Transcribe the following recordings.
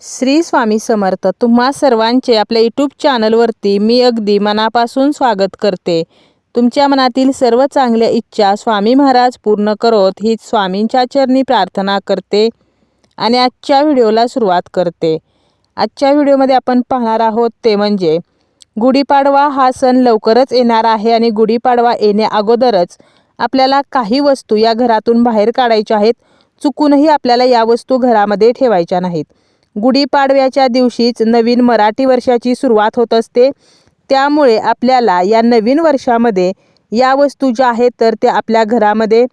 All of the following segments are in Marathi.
श्री स्वामी समर्थ तुम्हा सर्वांचे आपल्या यूट्यूब चॅनलवरती मी अगदी मनापासून स्वागत करते. तुमच्या मनातील सर्व चांगल्या इच्छा स्वामी महाराज पूर्ण करोत हीच स्वामींच्या चरणी प्रार्थना करते आणि आजच्या व्हिडिओला सुरुवात करते. आजच्या व्हिडिओमध्ये आपण पाहणार आहोत ते म्हणजे गुढीपाडवा हा सण लवकरच येणार आहे आणि गुढीपाडवा येण्या अगोदरच आपल्याला काही वस्तू या घरातून बाहेर काढायच्या आहेत चुकूनही आपल्याला या वस्तू घरामध्ये ठेवायच्या नाहीत. गुढीपाडव्याच्या दिवशीच नवीन मराठी वर्षाची सुरुवात होत असते. त्यामुळे आपल्याला या नवीन वर्षामध्ये या वस्तू ज्या आहेत तर त्या आपल्या घरामध्ये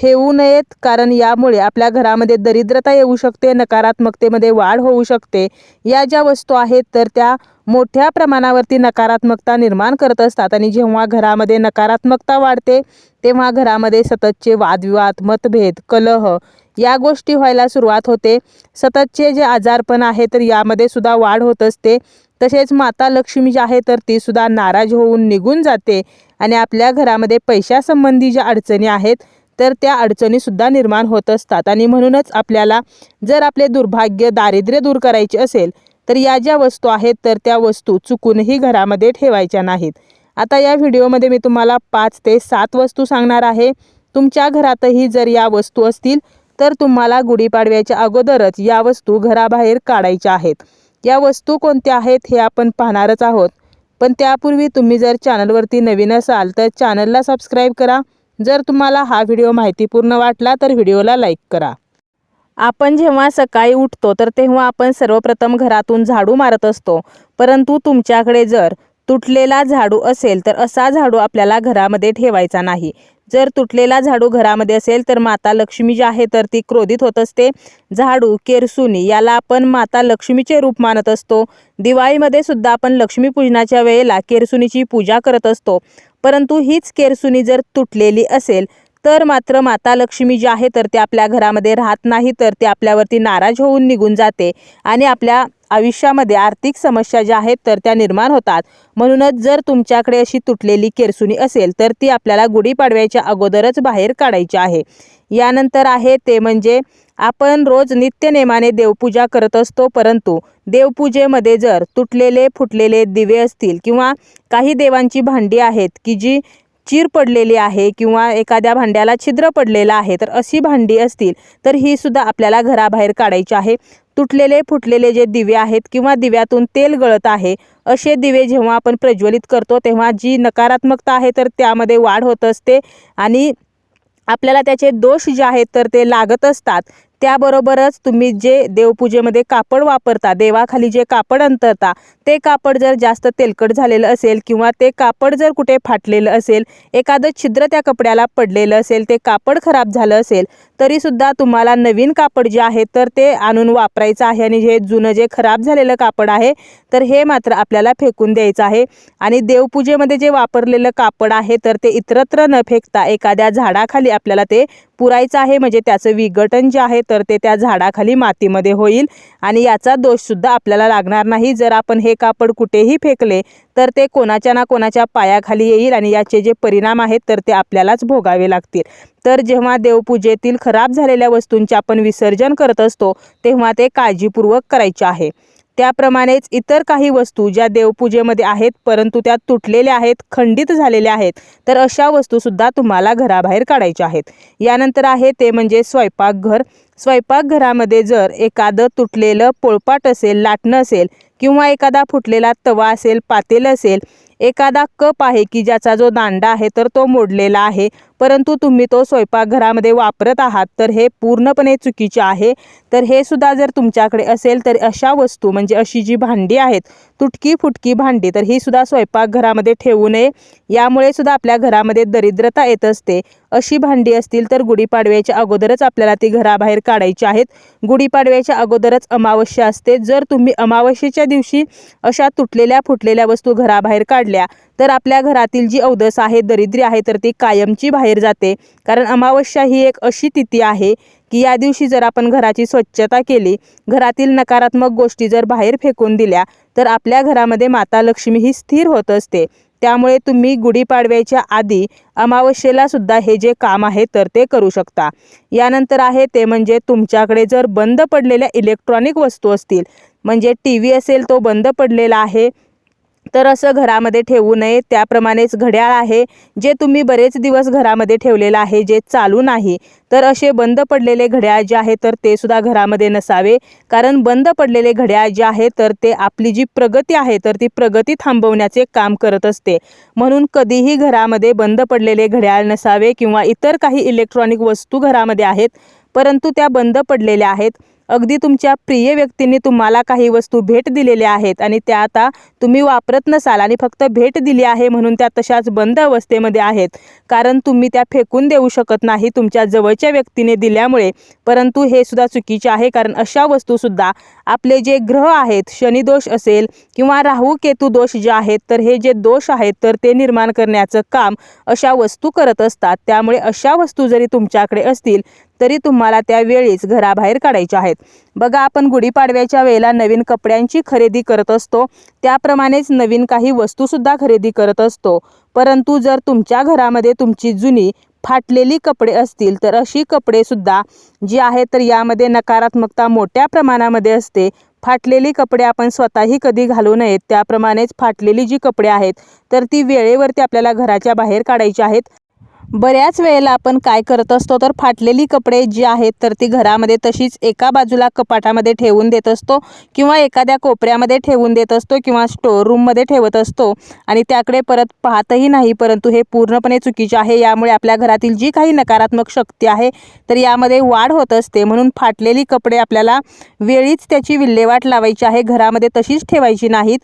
ठेवू नयेत कारण यामुळे आपल्या घरामध्ये दरिद्रता येऊ शकते नकारात्मकतेमध्ये वाढ होऊ शकते. या ज्या वस्तू आहेत तर त्या मोठ्या प्रमाणावरती नकारात्मकता निर्माण करत असतात. आणि जेव्हा घरामध्ये नकारात्मकता वाढते तेव्हा घरामध्ये सततचे वादविवाद मतभेद कलह या गोष्टी व्हायला सुरुवात होते. सततचे जे आजारपण आहे तर यामध्ये सुद्धा वाढ होत असते. तसेच माता लक्ष्मी जी आहे तर ती सुद्धा नाराज होऊन निघून जाते. आणि आपल्या घरामध्ये पैशासंबंधी ज्या अडचणी आहेत तर त्या अडचणीसुद्धा निर्माण होत असतात. आणि म्हणूनच आपल्याला जर आपले दुर्भाग्य दारिद्र्य दूर करायचे असेल तर या ज्या वस्तू आहेत तर त्या वस्तू चुकूनही घरामध्ये ठेवायच्या नाहीत. आता या व्हिडिओमध्ये मी तुम्हाला पाच ते सात वस्तू सांगणार आहे. तुमच्या घरातही जर या वस्तू असतील तर तुम्हाला गुढीपाडव्याच्या अगोदरच या वस्तू घराबाहेर काढायच्या आहेत. या वस्तू कोणत्या आहेत हे आपण पाहणारच आहोत. पण त्यापूर्वी तुम्ही जर चॅनलवरती नवीन असाल तर चॅनलला सबस्क्राईब करा. जर तुम्हाला हा व्हिडिओ माहितीपूर्ण वाटला तर व्हिडिओला लाईक करा. आपण जेव्हा सकाळी उठतो तर तेव्हा आपण सर्वप्रथम घरातून झाडू मारत असतो. परंतु तुमच्याकडे जर तुटलेला झाडू असेल तर असा झाडू आपल्याला घरामध्ये ठेवायचा नाही. जर तुटलेला झाडू घरामध्ये असेल तर माता लक्ष्मी जी आहे तर ती क्रोधित होत असते. झाडू केरसुनी याला आपण माता लक्ष्मीचे रूप मानत असतो. दिवाळीमध्ये सुद्धा आपण लक्ष्मीपूजनाच्या वेळेला केरसुनीची पूजा करत असतो. परंतु हीच केरसुनी जर तुटलेली असेल तर मात्र माता लक्ष्मी जी आहे तर ते आपल्या घरामध्ये राहत नाही तर ते आपल्यावरती नाराज होऊन निघून जाते आणि आपल्या आयुष्यामध्ये आर्थिक समस्या ज्या आहेत तर त्या निर्माण होतात. म्हणूनच जर तुमच्याकडे अशी तुटलेली केरसुनी असेल तर ती आपल्याला गुढीपाडव्याच्या अगोदरच बाहेर काढायची आहे. यानंतर आहे ते म्हणजे आपण रोज नित्यनेमाने देवपूजा करत असतो परंतु देवपूजेमध्ये जर तुटलेले फुटलेले दिवे असतील किंवा काही देवांची भांडी आहेत की जी चीर पडलेली आहे किंवा एखाद्या भांड्याला छिद्र पडलेलं आहे तर अशी भांडी असतील तर ही सुद्धा आपल्याला घराबाहेर काढायची आहे. तुटलेले फुटलेले जे दिवे आहेत किंवा दिव्यातून तेल गळत आहे असे दिवे जेव्हा आपण प्रज्वलित करतो तेव्हा जी नकारात्मकता आहे तर त्यामध्ये वाढ होत असते आणि आपल्याला त्याचे दोष जे आहेत तर ते लागत असतात. त्याबरोबरच तुम्ही जे देवपूजेमध्ये कापड वापरता देवाखाली जे कापड अंतरता ते कापड जर जास्त तेलकट झालेलं असेल किंवा ते कापड जर कुठे फाटलेलं असेल एखादं छिद्र त्या कपड्याला पडलेलं असेल ते कापड खराब झालं असेल तरीसुद्धा तुम्हाला नवीन कापड जे आहे तर ते आणून वापरायचं आहे आणि हे जुनं जे खराब झालेलं कापड आहे तर हे मात्र आपल्याला फेकून द्यायचं आहे. आणि देवपूजेमध्ये जे वापरलेलं कापड आहे तर ते इतरत्र न फेकता एखाद्या झाडाखाली आपल्याला ते पुरायचं आहे. म्हणजे त्याचं विघटन जे आहे तर ते त्या झाडाखाली मातीमध्ये होईल आणि याचा दोषसुद्धा आपल्याला लागणार नाही. जर आपण हे कापड कुठेही फेकले तर ते कोणाच्या ना कोणाच्या पायाखाली येईल आणि याचे जे परिणाम आहेत तर ते आपल्यालाच भोगावे लागतील. तर जेव्हा देवपूजेतील खराब झालेल्या वस्तूंचे आपण विसर्जन करत असतो तेव्हा ते काळजीपूर्वक करायचे आहे. त्याप्रमाणेच इतर काही वस्तू ज्या देवपूजेमध्ये आहेत परंतु त्या तुटलेल्या आहेत खंडित झालेल्या आहेत तर अशा वस्तूसुद्धा तुम्हाला घराबाहेर काढायच्या आहेत. यानंतर आहे ते म्हणजे स्वयंपाकघर. स्वयंपाकघरामध्ये जर एखादं तुटलेलं पोळपाट असेल लाटणं असेल किंवा एखादा फुटलेला तवा असेल पातेलं असेल एखादा कप आहे की ज्याचा जो दांडा आहे तर तो मोडलेला आहे. परंतु तुम्ही तो स्वयंपाकघरामध्ये वापरत आहात तर हे पूर्णपणे चुकीचे आहे. तर हे सुद्धा जर तुमच्याकडे असेल तर अशा वस्तू म्हणजे अशी जी भांडी आहेत तुटकी फुटकी भांडी तर ही सुद्धा स्वयंपाकघरामध्ये ठेवू नये. यामुळे सुद्धा आपल्या घरामध्ये दरिद्रता येत असते. अशी भांडी असतील तर गुढीपाडव्याच्या अगोदरच आपल्याला ती घराबाहेर काढायची आहेत. गुढीपाडव्याच्या अगोदरच अमावस्या असते. जर तुम्ही अमावस्येच्या दिवशी अशा तुटलेल्या फुटलेल्या वस्तू घराबाहेर काढल्या तर आपल्या घरातील जी अवदस आहे दरिद्री आहे तर ती कायमची बाहेर जाते. कारण अमावस्या ही एक अशी तिथी आहे की या दिवशी जर आपण घराची स्वच्छता केली घरातील नकारात्मक गोष्टी जर बाहेर फेकून दिल्या तर आपल्या घरामध्ये माता लक्ष्मी ही स्थिर होत असते. त्यामुळे तुम्ही गुढीपाडव्याच्या आधी अमावस्येला सुद्धा हे जे काम आहे तर ते करू शकता. यानंतर आहे ते म्हणजे तुमच्याकडे जर बंद पडलेल्या इलेक्ट्रॉनिक वस्तू असतील म्हणजे टी व्ही असेल तो बंद पडलेला आहे तर असं घरामध्ये ठेवू नये. त्याप्रमाणेच घड्याळ आहे जे तुम्ही बरेच दिवस घरामध्ये ठेवलेलं आहे जे चालू नाही. तर असे बंद पडलेले घड्याळ जे आहे तर ते सुद्धा घरामध्ये नसावे. कारण बंद पडलेले घड्याळ जे आहे तर ते आपली जी प्रगती आहे तर ती प्रगती थांबवण्याचे काम करत असते. म्हणून कधीही घरामध्ये बंद पडलेले घड्याळ नसावे किंवा इतर काही इलेक्ट्रॉनिक वस्तू घरामध्ये आहेत परंतु त्या बंद पडलेल्या आहेत अगदी तुमच्या प्रिय व्यक्तींनी तुम्हाला काही वस्तू भेट दिलेल्या आहेत आणि त्या आता तुम्ही वापरत नसाल आणि फक्त भेट दिली आहे म्हणून त्या तशाच बंद अवस्थेमध्ये आहेत. कारण तुम्ही त्या फेकून देऊ शकत नाही तुमच्या जवळच्या व्यक्तीने दिल्यामुळे. परंतु हे सुद्धा चुकीचे आहे कारण अशा वस्तूसुद्धा आपले जे ग्रह आहेत शनिदोष असेल किंवा राहू केतू दोष जे आहेत तर हे जे दोष आहेत तर ते निर्माण करण्याचं काम अशा वस्तू करत असतात. त्यामुळे अशा वस्तू जरी तुमच्याकडे असतील तरी तुम्हाला त्या वेळीच घराबाहेर काढायच्या आहेत. बघा आपण गुढीपाडव्याच्या वेळेला नवीन कपड्यांची खरेदी करत असतो. त्याप्रमाणेच नवीन काही वस्तूसुद्धा खरेदी करत असतो. परंतु जर तुमच्या घरामध्ये तुमची जुनी फाटलेली कपडे असतील तर अशी कपडेसुद्धा जी आहे तर यामध्ये नकारात्मकता मोठ्या प्रमाणामध्ये असते. फाटलेली कपडे आपण स्वतःही कधी घालू नयेत. त्याप्रमाणेच फाटलेली जी कपडे आहेत तर ती वेळेवरती आपल्याला घराच्या बाहेर काढायची आहेत. बऱ्याच वेळेला आपण काय करत असतो तर फाटलेली कपडे जी आहेत तर ती घरामध्ये तशीच एका बाजूला कपाटामध्ये ठेवून देत असतो किंवा एखाद्या कोपऱ्यामध्ये ठेवून देत असतो किंवा स्टोअर रूममध्ये ठेवत असतो. आणि त्याकडे परत पाहतही नाही परंतु हे पूर्णपणे चुकीचे आहे. यामुळे आपल्या घरातील जी काही नकारात्मक शक्ती आहे तर यामध्ये वाढ होत असते. म्हणून फाटलेली कपडे आपल्याला वेळीच त्याची विल्हेवाट लावायची आहे. घरामध्ये तशीच ठेवायची नाहीत.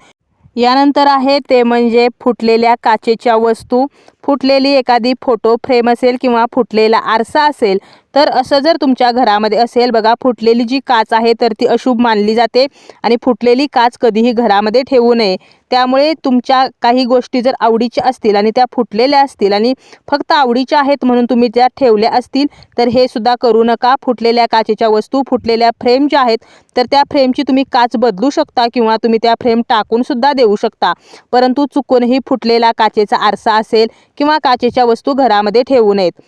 यानंतर आहे ते म्हणजे फुटलेल्या काचेच्या वस्तू. फुटलेली एखादी फोटो फ्रेम असेल किंवा फुटलेला आरसा असेल तर असं जर तुमच्या घरामध्ये असेल बघा फुटलेली जी काच आहे तर ती अशुभ मानली जाते आणि फुटलेली काच कधीही घरामध्ये ठेवू नये. त्यामुळे तुमच्या काही गोष्टी जर आवडीच्या असतील आणि त्या फुटलेल्या असतील आणि फक्त आवडीच्या आहेत म्हणून तुम्ही त्या ठेवल्या असतील तर हे सुद्धा करू नका. फुटलेल्या काचेच्या वस्तू फुटलेल्या फ्रेम ज्या आहेत तर त्या फ्रेमची तुम्ही काच बदलू शकता किंवा तुम्ही त्या फ्रेम टाकूनसुद्धा देऊ शकता. परंतु चुकूनही फुटलेला काचेचा आरसा असेल किंवा काचेच्या वस्तू घरामध्ये ठेवू नयेत.